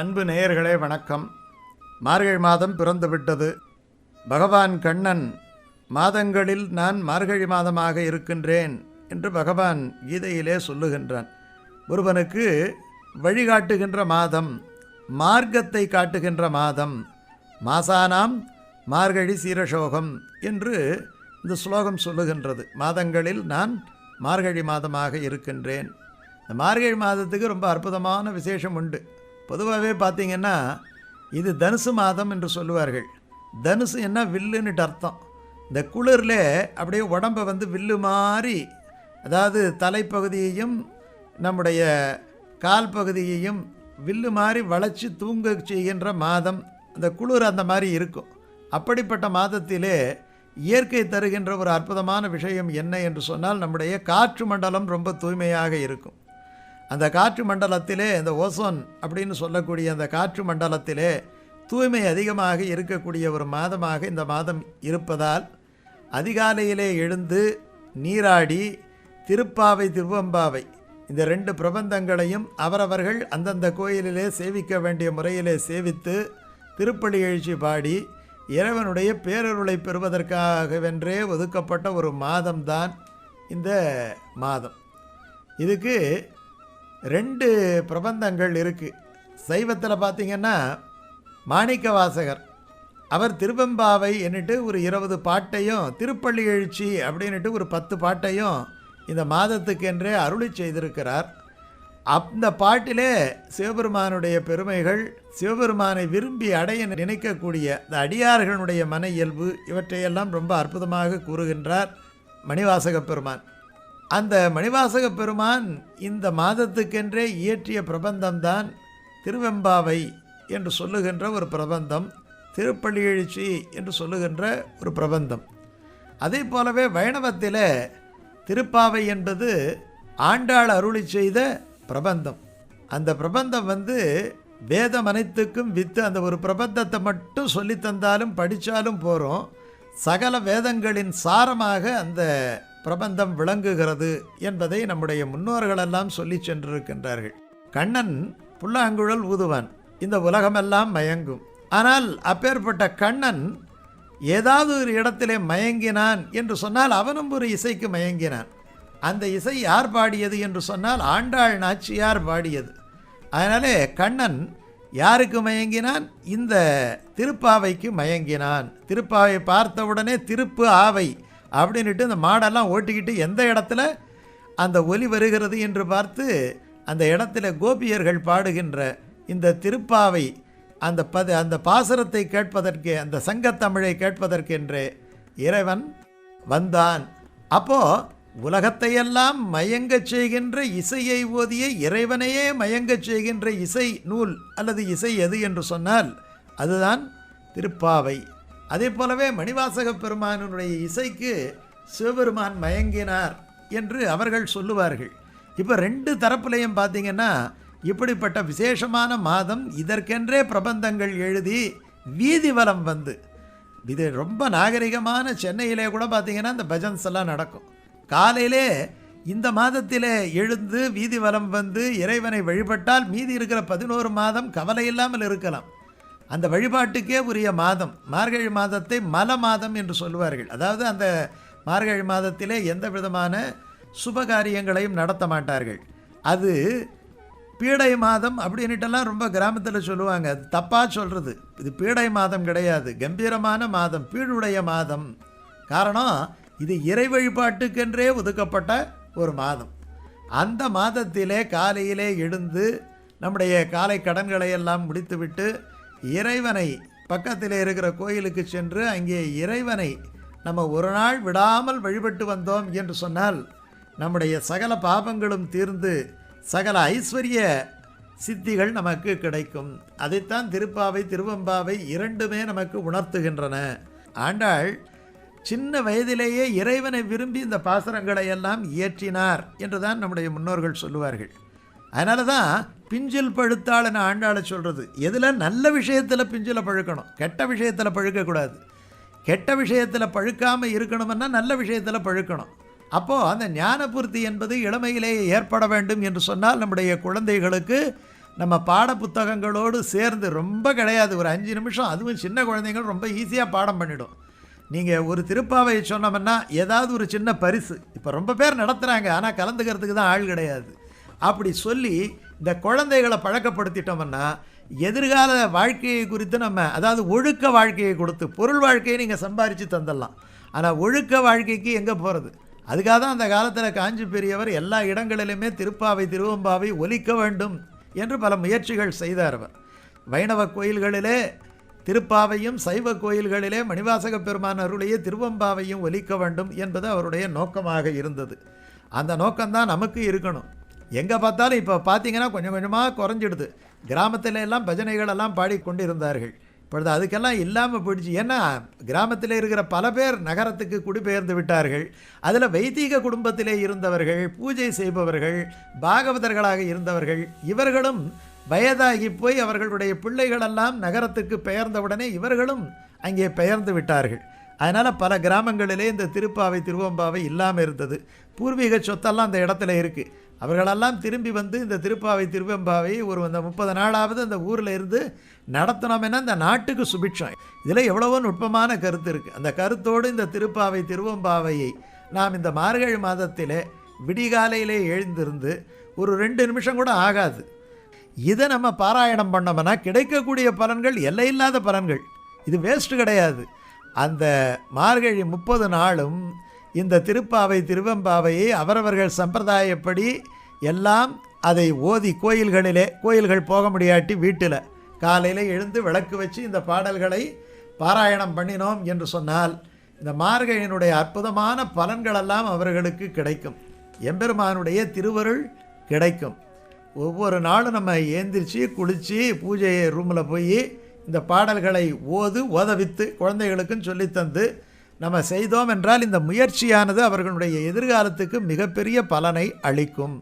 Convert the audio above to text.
அன்பு நேயர்களே வணக்கம். மார்கழி மாதம் பிறந்துவிட்டது. பகவான் கண்ணன் மாதங்களில் நான் மார்கழி மாதமாக இருக்கின்றேன் என்று பகவான் கீதையிலே சொல்லுகின்றான். ஒருவனுக்கு வழிகாட்டுகின்ற மாதம் மார்க்கத்தை காட்டுகின்ற மாதம் மாசானாம் மார்கழி சீரசோகம் என்று இந்த ஸ்லோகம் சொல்லுகின்றது. மாதங்களில் நான் மார்கழி மாதமாக இருக்கின்றேன். இந்த மார்கழி மாதத்துக்கு ரொம்ப அற்புதமான விசேஷம் உண்டு. பொதுவாகவே பார்த்தீங்கன்னா இது தனுசு மாதம் என்று சொல்லுவார்கள். தனுசு என்ன வில்லுன்னுட்டு அர்த்தம். இந்த குளிரில் அப்படியே உடம்பை வந்து வில்லு மாதிரி அதாவது தலைப்பகுதியையும் நம்முடைய கால் பகுதியையும் வில்லு மாதிரி வளைச்சி தூங்க செய்கின்ற மாதம். அந்த குளிர் அந்த மாதிரி இருக்கும். அப்படிப்பட்ட மாதத்திலே இயற்கை தருகின்ற ஒரு அற்புதமான விஷயம் என்ன என்று சொன்னால் நம்முடைய காற்று மண்டலம் ரொம்ப தூய்மையாக இருக்கும். அந்த காற்று மண்டலத்திலே இந்த ஓசோன் அப்படின்னு சொல்லக்கூடிய அந்த காற்று மண்டலத்திலே தூய்மை அதிகமாக இருக்கக்கூடிய ஒரு மாதமாக இந்த மாதம் இருப்பதால் அதிகாலையிலே எழுந்து நீராடி திருப்பாவை திருவம்பாவை இந்த ரெண்டு பிரபந்தங்களையும் அவரவர்கள் அந்தந்த கோயிலிலே சேவிக்க வேண்டிய முறையிலே சேவித்து திருப்பலி எழுச்சி பாடி இறைவனுடைய பேரருளை பெறுவதற்காகவென்றே ஒதுக்கப்பட்ட ஒரு மாதம்தான் இந்த மாதம். இதுக்கு ரெண்டு பிரபந்தங்கள் இருக்குது சைவத்தில் பார்த்தீங்கன்னா மாணிக்க வாசகர் அவர் திருவெம்பாவை என்னிட்டு ஒரு இருபது பாட்டையும் திருப்பள்ளி எழுச்சி அப்படின்னுட்டு ஒரு பத்து பாட்டையும் இந்த மாதத்துக்கென்றே அருளி செய்திருக்கிறார். அந்த பாட்டிலே சிவபெருமானுடைய பெருமைகள் சிவபெருமானை விரும்பி அடைய நினைக்கக்கூடிய இந்த அடியார்களுடைய மன இயல்பு இவற்றையெல்லாம் ரொம்ப அற்புதமாக கூறுகின்றார் மணிவாசக பெருமான். அந்த மணிவாசக பெருமான் இந்த மாதத்துக்கென்றே இயற்றிய பிரபந்தம்தான் திருவெம்பாவை என்று சொல்லுகின்ற ஒரு பிரபந்தம் திருப்பள்ளி எழுச்சி என்று சொல்லுகின்ற ஒரு பிரபந்தம். அதே போலவே வைணவத்தில் திருப்பாவை என்பது ஆண்டாள் அருளி செய்த பிரபந்தம். அந்த பிரபந்தம் வந்து வேதம் அனைத்துக்கும் வித்து அந்த ஒரு பிரபந்தத்தை மட்டும் சொல்லி தந்தாலும் படித்தாலும் போகிறோம் சகல வேதங்களின் சாரமாக அந்த பிரபந்தம் விளங்குகிறது என்பதை நம்முடைய முன்னோர்களெல்லாம் சொல்லி சென்றிருக்கின்றார்கள். கண்ணன் புல்லாங்குழல் ஊதுவான். இந்த உலகமெல்லாம் மயங்கும். ஆனால் அப்பேற்பட்ட கண்ணன் ஏதாவது ஒரு இடத்திலே மயங்கினான் என்று சொன்னால் அவனும் ஒரு இசைக்கு மயங்கினான். அந்த இசை யார் பாடியது என்று சொன்னால் ஆண்டாள் நாச்சியார் பாடியது. அதனாலே கண்ணன் யாருக்கு மயங்கினான்? இந்த திருப்பாவைக்கு மயங்கினான். திருப்பாவை பார்த்தவுடனே திருப்பு ஆவை அப்படின்ட்டு இந்த மாடெல்லாம் ஓட்டிக்கிட்டு எந்த இடத்துல? அந்த ஒலி வருகிறது என்று பார்த்து அந்த இடத்துல கோபியர்கள் பாடுகின்ற இந்த திருப்பாவை அந்த பத அந்த பாசுரத்தை கேட்பதற்கு அந்த சங்கத்தமிழை கேட்பதற்கென்று இறைவன் வந்தான். அப்போது உலகத்தையெல்லாம் மயங்கச் செய்கின்ற இசையை ஓதிய இறைவனையே மயங்கச் செய்கின்ற இசை நூல் அல்லது இசை எது என்று சொன்னால் அதுதான் திருப்பாவை. அதே போலவே மணிவாசக பெருமானுடைய இசைக்கு சிவபெருமான் மயங்கினார் என்று அவர்கள் சொல்லுவார்கள். இப்போ ரெண்டு தரப்புலையும் பார்த்தீங்கன்னா இப்படிப்பட்ட விசேஷமான மாதம் இதற்கென்றே பிரபந்தங்கள் எழுதி வீதி வலம் வந்து. இது ரொம்ப நாகரிகமான சென்னையிலே கூட பார்த்தீங்கன்னா இந்த பஜன்ஸ் எல்லாம் நடக்கும். காலையிலே இந்த மாதத்திலே எழுந்து வீதி வலம் வந்து இறைவனை வழிபட்டால் மீதி இருக்கிற பதினோரு மாதம் கவலை இல்லாமல் இருக்கலாம். அந்த வழிபாட்டுக்கே உரிய மாதம். மார்கழி மாதத்தை மல மாதம் என்று சொல்லுவார்கள். அதாவது அந்த மார்கழி மாதத்திலே எந்த விதமான சுபகாரியங்களையும் நடத்த மாட்டார்கள். அது பீடை மாதம் அப்படின்னுட்டெல்லாம் ரொம்ப கிராமத்தில் சொல்லுவாங்க. அது தப்பாக சொல்கிறது இது பீடை மாதம் கிடையாது. கம்பீரமான மாதம் பீடுடைய மாதம். காரணம் இது இறை வழிபாட்டுக்கென்றே ஒதுக்கப்பட்ட ஒரு மாதம். அந்த மாதத்திலே காலையிலே எழுந்து நம்முடைய காலை கடன்களை எல்லாம் முடித்துவிட்டு இறைவனை பக்கத்தில் இருக்கிற கோயிலுக்கு சென்று அங்கே இறைவனை நம்ம ஒரு நாள் விடாமல் வழிபட்டு வந்தோம் என்று சொன்னால் நம்முடைய சகல பாபங்களும் தீர்ந்து சகல ஐஸ்வர்ய சித்திகள் நமக்கு கிடைக்கும். அதைத்தான் திருப்பாவை திருவம்பாவை இரண்டுமே நமக்கு உணர்த்துகின்றன. ஆண்டாள் சின்ன வயதிலேயே இறைவனை விரும்பி இந்த பாசுரங்களை எல்லாம் இயற்றினார் என்றுதான் நம்முடைய முன்னோர்கள் சொல்லுவார்கள். அதனால தான் பிஞ்சில் பழுத்தாள்னு ஆண்டாளை சொல்கிறது எதில்? நல்ல விஷயத்தில் பிஞ்சில் பழுக்கணும். கெட்ட விஷயத்தில் பழுக்கக்கூடாது கெட்ட விஷயத்தில் பழுக்காமல் இருக்கணும்னா நல்ல விஷயத்தில் பழுக்கணும். அப்போது அந்த ஞானபூர்த்தி என்பது இளமையிலேயே ஏற்பட வேண்டும் என்று சொன்னால் நம்முடைய குழந்தைகளுக்கு நம்ம பாட புத்தகங்களோடு சேர்ந்து ரொம்ப கிடையாது. ஒரு அஞ்சு நிமிஷம் அதுவும் சின்ன குழந்தைங்கள் ரொம்ப ஈஸியாக பாடம் பண்ணிடும். நீங்கள் ஒரு திருப்பாவையை சொன்னோம்னா ஏதாவது ஒரு சின்ன பரிசு. இப்போ ரொம்ப பேர் நடத்துகிறாங்க ஆனால் கலந்துக்கிறதுக்கு தான் ஆள் கிடையாது. அப்படி சொல்லி இந்த குழந்தைகளை பழக்கப்படுத்திட்டோம்னா எதிர்கால வாழ்க்கையை குறித்து நம்ம அதாவது ஒழுக்க வாழ்க்கையை கொடுத்து பொருள் வாழ்க்கையை நீங்கள் சம்பாரித்து தந்துடலாம். ஆனால் ஒழுக்க வாழ்க்கைக்கு எங்கே போகிறது அதுக்காக தான் அந்த காலத்தில் காஞ்சி பெரியவர் எல்லா இடங்களிலுமே திருப்பாவை திருவம்பாவை ஒலிக்க வேண்டும் என்று பல முயற்சிகள் செய்தார் அவர். வைணவ கோயில்களிலே திருப்பாவையும் சைவ கோயில்களிலே மணிவாசக பெருமான் அருளையே திருவம்பாவையும் ஒலிக்க வேண்டும் என்பது அவருடைய நோக்கமாக இருந்தது. அந்த நோக்கம்தான் நமக்கு இருக்கணும். எங்கே பார்த்தாலும் இப்போ பார்த்தீங்கன்னா கொஞ்சம் கொஞ்சமாக குறைஞ்சிடுது. கிராமத்தில் எல்லாம் பஜனைகள் எல்லாம் பாடிக்கொண்டிருந்தார்கள். இப்பொழுது அதுக்கெல்லாம் இல்லாமல் போயிடுச்சு. ஏன்னா கிராமத்தில் இருக்கிற பல பேர் நகரத்துக்கு குடிபெயர்ந்து விட்டார்கள். அதில் வைதீக குடும்பத்திலே இருந்தவர்கள் பூஜை செய்பவர்கள் பாகவதர்களாக இருந்தவர்கள் இவர்களும் வயதாகி போய் அவர்களுடைய பிள்ளைகளெல்லாம் நகரத்துக்கு பெயர்ந்தவுடனே இவர்களும் அங்கே பெயர்ந்து விட்டார்கள். அதனால் பல கிராமங்களிலே இந்த திருப்பாவை திருவம்பாவை இல்லாமல் இருந்தது. பூர்வீக சொத்தெல்லாம் அந்த இடத்துல இருக்குது அவர்களெல்லாம் திரும்பி வந்து இந்த திருப்பாவை திருவெம்பாவை ஒரு அந்த முப்பது நாளாவது அந்த ஊரில் இருந்து நடத்தினோம்னா இந்த நாட்டுக்கு சுபிட்சம். இதில் எவ்வளவோ நுட்பமான கருத்து இருக்குது அந்த கருத்தோடு இந்த திருப்பாவை திருவெம்பாவையை நாம் இந்த மார்கழி மாதத்திலே விடிகாலையிலே எழுந்திருந்து ஒரு ரெண்டு நிமிஷம் கூட ஆகாது. இதை நம்ம பாராயணம் பண்ணோம்னா கிடைக்கக்கூடிய பலன்கள் எல்லையில்லாத பலன்கள். இது வேஸ்ட்டு கிடையாது. அந்த மார்கழி முப்பது நாளும் இந்த திருப்பாவை திருவெம்பாவையை அவரவர்கள் சம்பிரதாயப்படி எல்லாம் அதை ஓதி கோயில்களிலே கோயில்கள் போக முடியாட்டி வீட்டில் காலையில் எழுந்து விளக்கு வச்சு இந்த பாடல்களை பாராயணம் பண்ணினோம் என்று சொன்னால் இந்த மார்கழியினுடைய அற்புதமான பலன்களெல்லாம் அவர்களுக்கு கிடைக்கும். எம்பெருமானுடைய திருவருள் கிடைக்கும். ஒவ்வொரு நாளும் நம்ம ஏந்திரிச்சு குளித்து பூஜை ரூமில் போய் இந்த பாடல்களை ஓது ஓதவித்து குழந்தைகளுக்கும் சொல்லித்தந்து நம்ம செய்தோம் என்றால் இந்த முயற்சியானது அவர்களுடைய எதிர்காலத்துக்கு மிகப்பெரிய பலனை அளிக்கும்.